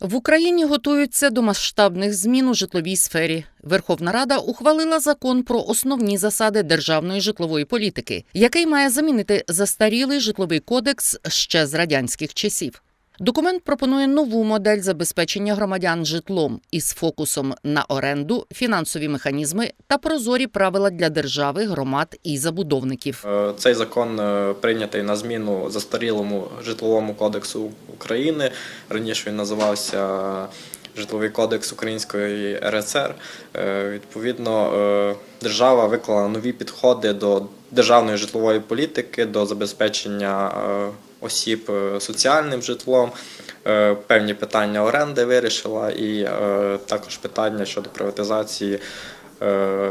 В Україні готуються до масштабних змін у житловій сфері. Верховна Рада ухвалила закон про основні засади державної житлової політики, який має замінити застарілий житловий кодекс ще з радянських часів. Документ пропонує нову модель забезпечення громадян житлом із фокусом на оренду, фінансові механізми та прозорі правила для держави, громад і забудовників. Е, Цей закон е, прийнятий на зміну застарілому житловому кодексу України. Раніше він називався Житловий кодекс Української РСР. Е, Відповідно, е, держава виклала нові підходи до державної житлової політики, до забезпечення е, осіб е, соціальним житлом. Е, Певні питання оренди вирішила, і е, також питання щодо приватизації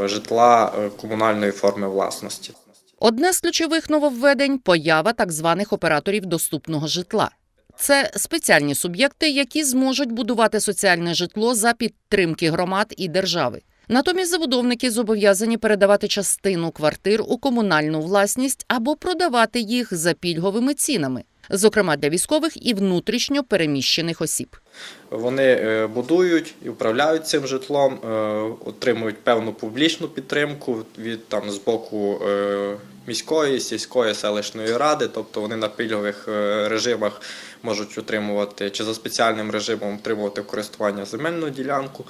житла комунальної форми власності. Одне з ключових нововведень поява так званих операторів доступного житла. Це спеціальні суб'єкти, які зможуть будувати соціальне житло за підтримки громад і держави. Натомість забудовники зобов'язані передавати частину квартир у комунальну власність або продавати їх за пільговими цінами, зокрема для військових і внутрішньо переміщених осіб. Вони е, будують і управляють цим житлом, е, отримують певну публічну підтримку від там з боку е, міської, сільської селищної ради, тобто вони на пільгових режимах можуть отримувати чи за спеціальним режимом отримувати користування земельну ділянку,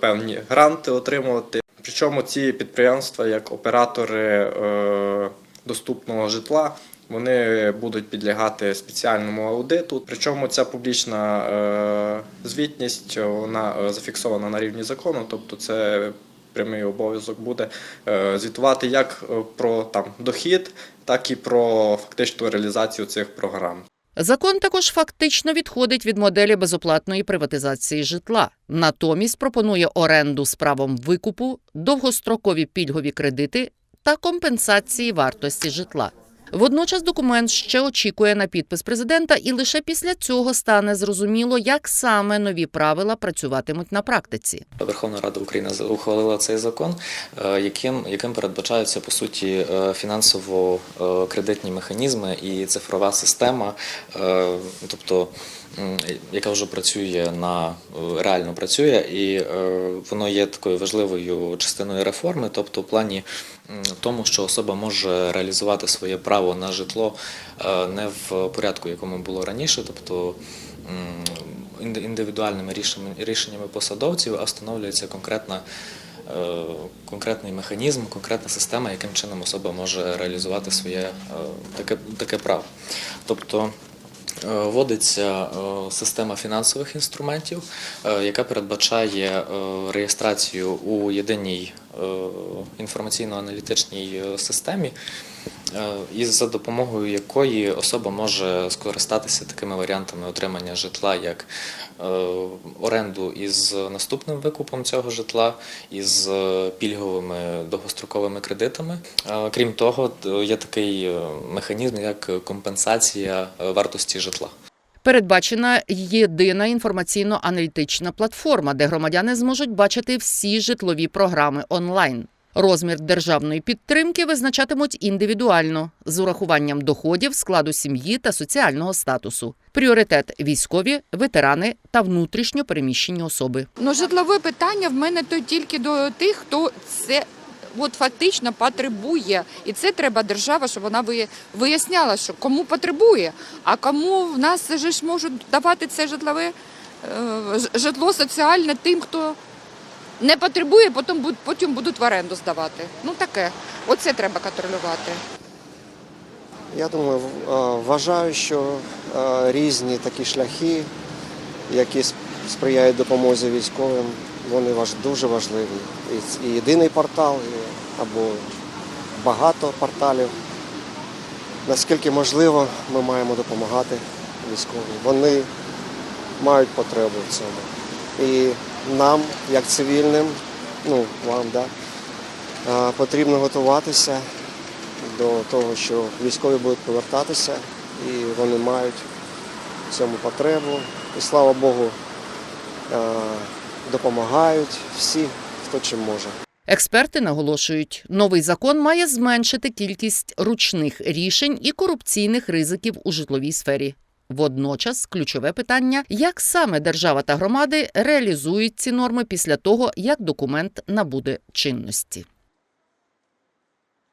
певні гранти отримувати. Причому ці підприємства, як оператори е, доступного житла, вони будуть підлягати спеціальному аудиту. Причому ця публічна е, звітність вона е, зафіксована на рівні закону, тобто це прямий обов'язок буде е, звітувати як е, про там дохід, так і про фактичну реалізацію цих програм. Закон також фактично відходить від моделі безоплатної приватизації житла. Натомість пропонує оренду з правом викупу, довгострокові пільгові кредити та компенсації вартості житла. Водночас документ ще очікує на підпис президента, і лише після цього стане зрозуміло, як саме нові правила працюватимуть на практиці. Верховна Рада України ухвалила цей закон, е, яким, яким передбачаються по суті е, фінансово-кредитні механізми і цифрова система, е, тобто яка вже працює на е, реально працює, і е, воно є такою важливою частиною реформи, тобто в плані тому, що особа може реалізувати своє право на житло е, не в порядку, якому було раніше, тобто індивідуальними рішеннями, посадовців, а встановлюється конкретна. Конкретний механізм, конкретна система, яким чином особа може реалізувати своє таке, таке право. Тобто вводиться е, система фінансових інструментів, е, яка передбачає е, реєстрацію у єдиній е, інформаційно-аналітичній е, системі, е, і за допомогою якої особа може скористатися такими варіантами отримання житла, як е, оренду із наступним викупом цього житла, із е, пільговими довгостроковими кредитами. Е, Крім того, є такий е, механізм, як компенсація е, вартості житла. Передбачена єдина інформаційно-аналітична платформа, де громадяни зможуть бачити всі житлові програми онлайн. Розмір державної підтримки визначатимуть індивідуально з урахуванням доходів, складу сім'ї та соціального статусу. Пріоритет військові, ветерани та внутрішньо переміщені особи. Ну, житлове питання в мене то тільки до тих, хто це от фактично потребує. І це треба держава, щоб вона ви- виясняла, що кому потребує, а кому в нас же ж можуть давати це житлове е, житло соціальне тим, хто не потребує, потім потім будуть в оренду здавати. Ну таке. Оце треба контролювати. Я думаю, е, вважаю, що е, різні такі шляхи, які сприяють допомозі військовим, вони дуже важливі. І, єдиний портал, або багато порталів. Наскільки можливо, ми маємо допомагати військовим. Вони мають потребу в цьому. І нам, як цивільним, ну вам, да, потрібно готуватися до того, що військові будуть повертатися, і вони мають в цьому потребу. І слава Богу, допомагають всі, хто чим може. Експерти наголошують, новий закон має зменшити кількість ручних рішень і корупційних ризиків у житловій сфері. Водночас ключове питання, як саме держава та громади реалізують ці норми після того, як документ набуде чинності.